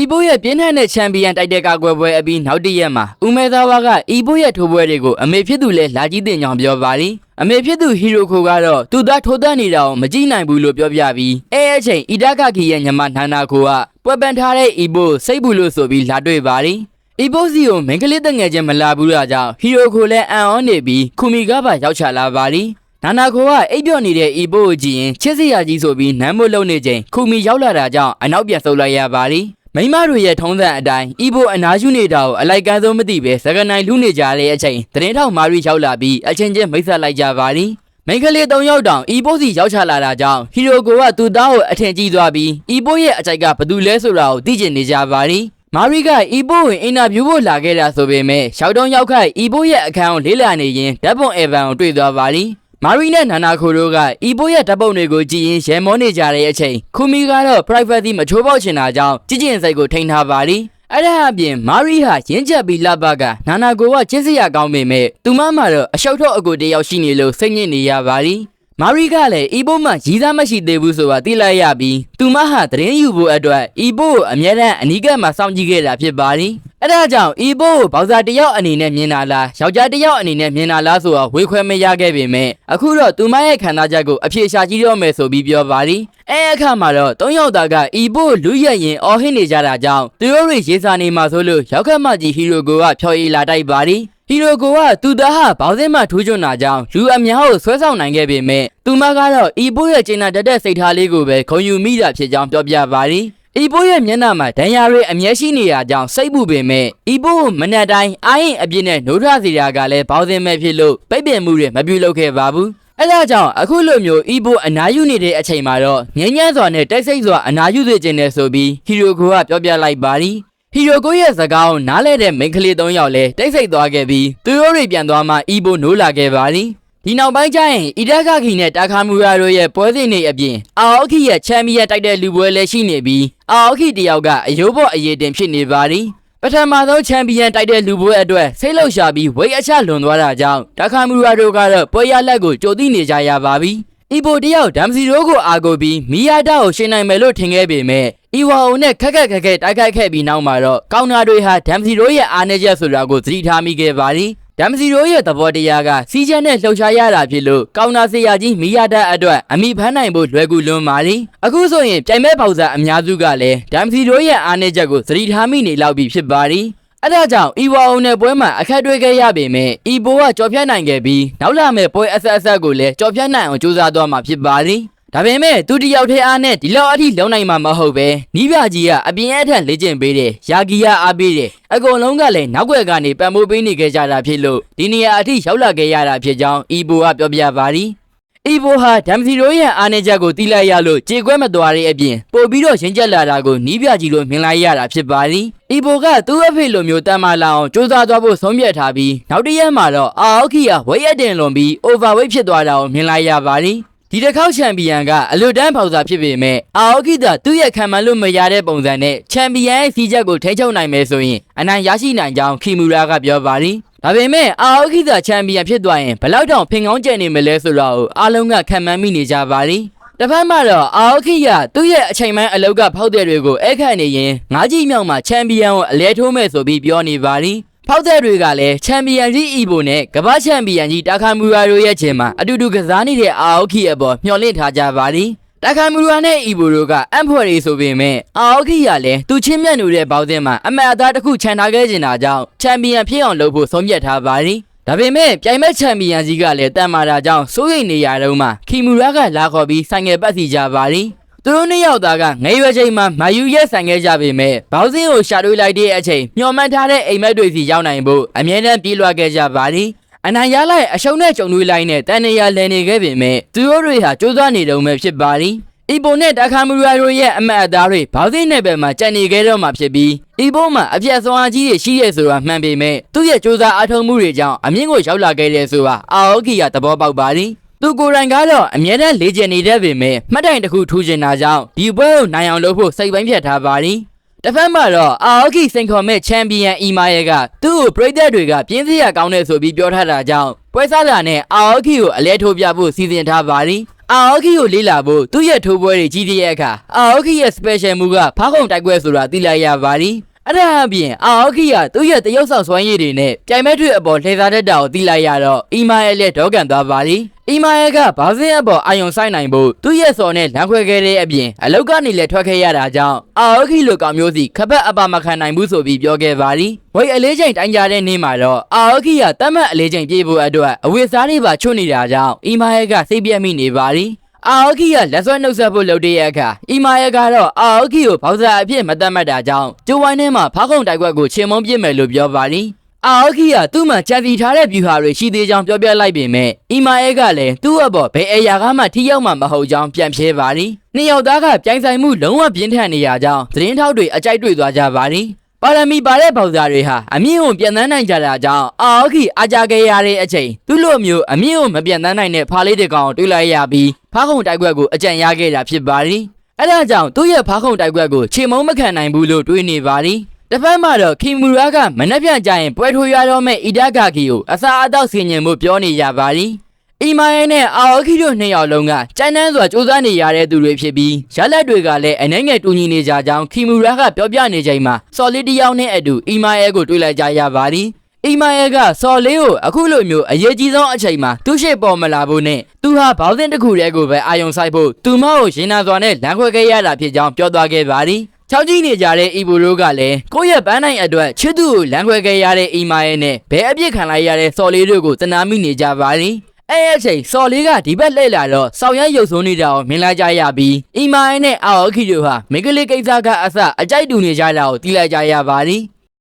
အီဘိုရဲ့ပြင်းထန်တဲ့ချန်ပီယံတိုက်တဲ့ကာကွယ်ပွဲအပြီးနောက်တစ်ရက်မှာဦးမဲသားဝါကအီဘိုရဲ့ထိုးပွဲတွေကိုအမေဖြစ်သူလဲလာကြည့်တင်ကြောင်ပြောပါရီအမေဖြစ်သူဟီရိုခိုကတော့သူသားထိုးတတ်နေတာကိုမကြည့်နိုင်ဘူးလို့ပြောပြပြီးအဲအချိန်အီဒါကခီရဲ့ညီမနာနာခိုကပွဲပန်ထားတဲ့အီဘိုစိတ်ဘူးလို့ဆိုပြီးလာတွေ့ပါရီအီဘိုစီကိုမင်္ဂလိတငယ်ချင်းမလာဘူးတာကြောင့်ဟီရိုခိုလည်းအန်အောနေပြီးခူမီကပါရောက်ချလာပါရီနာနာခိုကအိပ်ပျော်နေတဲ့အီဘိုကိုကြည့်ရင်ချစ်စရာကြီးဆိုပြီးနမ်းမို့လုံနေချိန်ခူမီရောက်လာတာကြောင့်အနောက်ပြန်ဆုတ်လိုက်ရပါရီ မိမတို့ရဲ့ထုံးစံအတိုင်းဤဘိုအနာယူနေတာကိုအလိုက်ကန်းဆုံးမသိပဲစကနိုင်လူနေကြတဲ့အချိန်သတင်းထောက်မာရီရောက်လာပြီးအချင်းချင်းမိတ်ဆက်လိုက်ကြပါသည်မိန်းကလေး၃ယောက်တောင်ဤဘိုစီရောက်ချလာတာကြောင့်ဟီရိုကိုကသူ့သားကိုအထင်ကြီးသွားပြီးဤဘိုရဲ့အကြိုက်ကဘသူလဲဆိုတာကိုသိချင်နေကြပါသည်မာရီကဤဘိုကိုအင်တာဗျူးဖို့လာခဲ့တာဆိုပေမဲ့ရှောက်တုံးရောက်ခိုက်ဤဘိုရဲ့အခန်းကိုလေးလာနေရင်ဓာတ်ပုံအဗန်ကိုတွေ့သွားပါသည် မာရီနဲ့နာနာခိုတို့ကအီဘိုရဲ့ဓာတ်ပုံတွေကိုကြည့်ရင်ရဲမောနေကြတဲ့အချိန်ခူမီကတော့ privacy မချိုးပေါက်ချင်တာကြောင့်ကြည်ကျင်စိတ်ကိုထိန်းထားပါလိအဲ့ဒါအပြင်မာရီဟာရင်းချက်ပြီးလှပကနာနာကိုကချစ်စရာကောင်းပေမဲ့သူမမှာတော့အရှောက်ထုတ်အကိုတယောက်ရှိနေလို့စိတ်ညစ်နေရပါလိမာရီကလည်းအီဘိုမှရီးသားမရှိသေးဘူးဆိုတာသိလိုက်ရပြီးသူမဟာသတင်းယူဖို့အတွက်အီဘိုကိုအမြဲတမ်းအနီးကပ်မှာစောင့်ကြည့်ခဲ့တာဖြစ်ပါလိ အဲ့ဒါကြောင့်အီဘိုကိုဘောက်ဆာတစ်ယောက်အနေနဲ့မြင်တာလားယောက်ျားတစ်ယောက်အနေနဲ့မြင်တာလားဆိုတော့ဝေခွဲမရခဲ့ပေမဲ့အခုတော့သူမရဲ့ခံစားချက်ကိုအဖြေရှာကြည့်တော့မယ်ဆိုပြီးပြောပါလိအဲအခါမှာတော့သုံးယောက်သားကအီဘိုကိုလူရက်ရင်အော်ဟစ်နေကြတာကြောင့်သူတို့တွေရေးစာနေမှာဆိုလို့ရောက်ခတ်မကြီးဟီရိုကိုကဖျော်ရည်လာတိုက်ပါလိဟီရိုကိုကသူသားဟာဘောင်းစင်းမှထိုးချွန်တာကြောင့်လူအများကိုဆွဲဆောင်နိုင်ခဲ့ပေမဲ့သူမကတော့အီဘိုရဲ့ကျင်းနာတက်တဲ့စိတ်ထားလေးကိုပဲခုံယူမိတာဖြစ်ကြောင်းပြောပြပါရီ အီဘိုရဲ့မျက်နှာမှာဒဏ်ရာတွေအမျက်ရှိနေရကြောင်းစိတ်ပူပေမဲ့အီဘိုကိုမနက်တိုင်းအာရင်အပြစ်နဲ့နှိုးထစီတာကလည်းဘောင်းစင်းမဲ့ဖြစ်လို့ပိတ်ပင်မှုတွေမပြုလုပ်ခဲ့ပါဘူးအဲဒါကြောင့်အခုလိုမျိုးအီဘိုအနာယူနေတဲ့အချိန်မှာတော့ငញ្ញမ်းစွာနဲ့တိုက်စိတ်စွာအနာယူစေခြင်းနဲ့ဆိုပြီးဟီရိုကိုကပြောပြလိုက်ပါရီဟီရိုကိုရဲ့စကားကိုနားလဲတဲ့မိန်းကလေး၃ယောက်လည်းတိတ်ဆိတ်သွားခဲ့ပြီးသူတို့တွေပြန်သွားမှအီဘိုနိုးလာခဲ့ပါသည် ဒီနောက်ပိုင်းကျရင်အီဒက်ကခီနဲ့တာခါမူရာတို့ရဲ့ပွဲစဉ်တွေအပြင်အာအော်ခီရဲ့ချန်ပီယံတိုက်တဲ့လူပွဲလည်းရှိနေပြီးအာအော်ခီတယောက်ကအယိုးဘော့အရေးတင်ဖြစ်နေပါသည်ပထမဆုံးချန်ပီယံတိုက်တဲ့လူပွဲအတွက်ဆိတ်လှုပ်ရှားပြီးဝိတ်အချလွန်သွားတာကြောင့်တာခါမူရာတို့ကတော့ပွဲရလက်ကိုကြိုသိနေကြရပါပြီအီဘိုတယောက်ဒမ်စီရိုးကိုအာကိုပြီးမီယာတာကိုရှင်းနိုင်မယ်လို့ထင်ခဲ့ပေမဲ့အီဝါအိုနဲ့ခက်ခက်ခက်ခက်တိုက်ခိုက်ခဲ့ပြီးနောက်မှာတော့ကောင်းနာတွေဟာဒမ်စီရိုးရဲ့အားနည်းချက်ဆိုတာကိုသတိထားမိခဲ့ပါသည် ဒမ်စီရိုးရဲ့သဘောတရားကစီးချက်နဲ့လှုပ်ရှားရတာဖြစ်လို့ကောင်းနာစရာကြီးမီယာတာအတွက်အမိဖမ်းနိုင်ဖို့လွယ်ကူလွန်းပါသည်အခုဆိုရင်ပြိုင်မဲ့ပေါက်စားအများစုကလည်းဒမ်စီရိုးရဲ့အားနည်းချက်ကိုသတိထားမိနေလောက်ပြီဖြစ်ပါသည်အဲ့ဒါကြောင့်အီဝါအောင်နဲ့ပွဲမှာအခက်တွေ့ခဲ့ရပေမဲ့အီဘိုကကြော်ဖြတ်နိုင်ခဲ့ပြီးနောက်လာမဲ့ပွဲအဆက်အဆက်ကိုလည်းကြော်ဖြတ်နိုင်အောင်ကြိုးစားသွားမှာဖြစ်ပါသည် ဒါပေမဲ့သူတယောက်တည်းအားနဲ့ဒီလောက်အထိလုံနိုင်မှာမဟုတ်ပဲနီးပြကြီးကအပြင်အထက်လေ့ကျင့်ပေးတယ်ယာဂီယာအားပေးတယ်အကုန်လုံးကလည်းနောက်ွယ်ကနေပံ့ပိုးပေးနေခဲ့ကြတာဖြစ်လို့ဒီနေရာအထိရောက်လာခဲ့ရတာဖြစ်ကြောင်းအီဘိုကပြောပြပါသည်အီဘိုဟာဒမ်စီရိုရဲ့အားနည်းချက်ကိုတီးလိုက်ရလို့ကြေကွဲမသွားတဲ့အပြင်ပို့ပြီးတော့ရင်းကျက်လာတာကိုနီးပြကြီးလို့မြင်လိုက်ရတာဖြစ်ပါသည်အီဘိုကသူ့အဖေလိုမျိုးတမ်းမာလာအောင်စူးစမ်းသွားဖို့ဆုံးဖြတ်ထားပြီးနောက်တစ်ရက်မှာတော့အာအောက်ခီယာဝိတ်အတင်လွန်ပြီး overweight ဖြစ်သွားတာကိုမြင်လိုက်ရပါသည် ဒီတစ်ခေါက်ချန်ပီယံကအလွတ်တန်းဖောက်စာဖြစ်ပေမဲ့အာအောက်ခီတာသူ့ရဲ့ခံမှန်းလို့မရတဲ့ပုံစံနဲ့ချန်ပီယံရဲ့စီးချက်ကိုထိန်းချုပ်နိုင်မယ်ဆိုရင်အနိုင်ရရှိနိုင်ကြောင်းခီမူရာကပြောပါသည်ဒါပေမဲ့အာအိုခိသာချန်ပီယံဖြစ်သွားရင်ဘယ်လောက်တောင်ဖင်ကောင်းကျန်နေမလဲဆိုတော့အားလုံးကခံမှန်းမိနေကြပါလိတစ်ဖက်မှာတော့အာအိုခိယသူ့ရဲ့အချိန်ပိုင်းအလောက်ကဖောက်တဲ့တွေကိုအဲ့ခန့်နေရင်ငါးကြီးမြောက်မှာချန်ပီယံကိုအလဲထိုးမဲ့ဆိုပြီးပြောနေပါလိ ဖောက်တဲ့တွေကလည်းချန်ပီယံကြီးအီဘိုနဲ့ကမ္ဘာချန်ပီယံကြီးတာခါမူရာတို့ရဲ့ချင်းမှာအတူတူကစားနေတဲ့အာအိုခိယအပေါ်မျှော်လင့်ထားကြပါလိတာခါမူရာနဲ့အီဘိုတို့ကအံ့ဖွယ်ရေးဆိုပေမဲ့အာအိုခိယလည်းသူချင်းမြတ်နေတဲ့ဘောက်စင်းမှာအမှတ်အသားတစ်ခုခြံထားခဲ့ကျင်တာကြောင့်ချန်ပီယံဖြစ်အောင်လုပ်ဖို့ဆုံးဖြတ်ထားပါလိဒါပေမဲ့ပြိုင်မဲ့ချန်ပီယံကြီးကလည်းတန်မာတာကြောင့်စိုးရိမ်နေရတော့မှခီမူရာကလာခေါ်ပြီးဆိုင်ငယ်ပတ်စီကြပါလိ သူတို့နှစ်ယောက်သားကငယ်ရွယ်ချိန်မှာမာယူရဲ့ဆိုင်ခဲ့ကြပေမဲ့ဘောက်စင်းကိုရှာတွေးလိုက်တဲ့အချိန်မျော်မှန်းထားတဲ့အိမ်မက်တွေစီရောက်နိုင်ဖို့အမြဲတမ်းပြေးလွှားခဲ့ကြပါလိအနိုင်ရလိုက်အရှုံးနဲ့ကြုံတွေးလိုက်နဲ့တန်နေရလည်နေခဲ့ပေမဲ့သူတို့တွေဟာကြိုးစားနေတုံပဲဖြစ်ပါလိအီဘိုနဲ့တာခါမူရာတို့ရဲ့အမတ်အသားတွေဘောက်စင်းနယ်ပယ်မှာကြံနေခဲ့တော့မှဖြစ်ပြီးအီဘိုမှာအပြတ်စွမ်းအားကြီးတွေရှိရဲဆိုတာမှန်ပေမဲ့သူ့ရဲ့စူးစမ်းအားထုတ်မှုတွေကြောင့်အမြင့်ကိုရောက်လာခဲ့တဲ့ဆိုတာအာအိုကီကသဘောပေါက်ပါသည် သူကိုယ်တိုင်ကတော့အမြဲတမ်းလေ့ကျင့်နေတဲ့ပေမဲ့မှတ်တိုင်တစ်ခုထူးချင်တာကြောင့်ဒီပွဲကိုနိုင်အောင်လုပ်ဖို့စိတ်ပိုင်းဖြတ်ထားပါသည်တစ်ဖက်မှာတော့အာအိုကီစင်ခေါ်မဲ့ချန်ပီယံအီမာရဲကသူ့ကိုပရိသတ်တွေကပြင်းစရာကောင်းတယ်ဆိုပြီးပြောထားတာကြောင့်ပွဲစားလာနဲ့အာအိုကီကိုအလဲထိုးပြဖို့စီစဉ်ထားပါသည်အာအိုခီကိုလေးလာဖို့သူ့ရဲ့ထိုးပွဲတွေကြီးတဲ့အခါအာအိုခီရဲ့ special move ကဖားခုံတိုက်ပွဲဆိုတာသိလိုက်ရပါသည် အဲ့ဒါအပြင်အာအိုခီကသူ့ရဲ့တရုတ်ဆောင်စွမ်းရည်တွေနဲ့ပြိုင်မဲ့ထွေအပေါ်လှည့်စားတတ်တာကိုသိလိုက်ရတော့အီမာရဲ့လက်ဒေါကန်သွားပါသည်အီမာရဲ့ကဘာစင်းအပေါ်အာယုံဆိုင်နိုင်ဖို့သူ့ရဲ့စော်နဲ့လမ်းခွဲခဲ့တဲ့အပြင်အလောက်ကနေလည်းထွက်ခဲ့ရတာကြောင့်အာအိုခီလိုကောင်မျိုးစီခပတ်အပမခံနိုင်ဘူးဆိုပြီးပြောခဲ့ပါသည်ဝိတ်အလေးချိန်တိုင်းကြတဲ့နေ့မှာတော့အာအိုခီကတတ်မှတ်အလေးချိန်ပြေးဖို့အတွက်အဝိစားတွေပါချွတ်နေတာကြောင့်အီမာရဲ့ကစိတ်ပြက်မိနေပါသည် အာအိုကီကလက်ဆွဲနှုတ်ဆက်ဖို့လုပ်တဲ့အခါအီမာယကတော့အာအိုကီကိုဘောက်ဆာအဖြစ်မတတ်မှတ်တာကြောင့်ကျိုးဝိုင်းထဲမှာဖားခုံတိုက်ကွက်ကိုချေမုန်းပြစ်မယ်လို့ပြောပါလိအာအိုကီကသူ့မှာကြံစီထားတဲ့ဗျူဟာတွေရှိသေးကြောင်းပြောပြလိုက်ပေမဲ့အီမာယကလည်းသူ့အပေါ်ဘယ်အရာကမှထိရောက်မှာမဟုတ်ကြောင်းပြန်ဖြေပါလိနှစ်ယောက်သားကပြိုင်ဆိုင်မှုလုံးဝပြင်းထန်နေရကြောင်းသတင်းထောက်တွေအကြိုက်တွေ့သွားကြပါလိ ပါရမီပါတဲ့ဘောက်ဆာတွေဟာအမြင့်ကိုပြန်တန်းနိုင်ကြတာကြောင့်အာအိုကီအားကြခဲ့ရတဲ့အချိန်သူ့လိုမျိုးအမြင့်ကိုမပြန်တန်းနိုင်တဲ့ဖားလေးတစ်ကောင်ကိုတွေ့လိုက်ရပြီးဖားခုံတိုက်ကွက်ကိုအကြံရခဲ့တာဖြစ်ပါလိအဲ့ဒါကြောင့်သူ့ရဲ့ဖားခုံတိုက်ကွက်ကိုခြေမုံမခံနိုင်ဘူးလို့တွေးနေပါလိတစ်ဖက်မှာတော့ခီမူရာကမနှက်ပြန်ကြရင်ပွဲထိုးရတော့မဲ့အီဒါဂါကီကိုအစာအသောက်ဆင်ញင်မှုပြောနေရပါလိ အီမာယဲနဲ့အာအိုကီတို့နှစ်ယောက်လုံးကကြမ်းတမ်းစွာစူးစမ်းနေရတဲ့သူတွေဖြစ်ပြီးရလက်တွေကလည်းအနေငယ်တူညီနေကြကြောင်းခီမူရာကပြောပြနေချိန်မှာဆော်လီတယောက်နဲ့အတူအီမာယဲကိုတွေ့လိုက်ကြရပါသည်အီမာယဲကဆော်လေးကိုအခုလိုမျိုးအရေးကြီးဆုံးအချိန်မှာသူ့ရှိပေါ်မလာဖို့နဲ့သူဟာဘောင်းစင်းတစ်ခုတည်းကိုပဲအာယုံဆိုင်ဖို့သူမကိုရင်နာစွာနဲ့လမ်းခွဲခဲ့ရတာဖြစ်ကြောင်းပြောသွားခဲ့ပါသည်ချောင်းကြီးနေကြတဲ့အီဘိုရိုကလည်းကိုယ့်ရဲ့ပန်းနိုင်အတွက်ချစ်သူကိုလမ်းခွဲခဲ့ရတဲ့အီမာယဲနဲ့ဘဲအပြစ်ခံလိုက်ရတဲ့ဆော်လေးတို့ကိုတနာမိနေကြပါသည် အဲ့အချိန်စော်လေးကဒီဘက်လှည့်လာတော့စောင်ရမ်းရုပ်ဆိုးနေတာကိုမြင်လိုက်ကြရပြီးအီမိုင်းနဲ့အာအိုခီတို့ဟာမိန်းကလေးကိစ္စကအစအကြိုက်တူနေကြတာကိုသိလိုက်ကြရပါသည်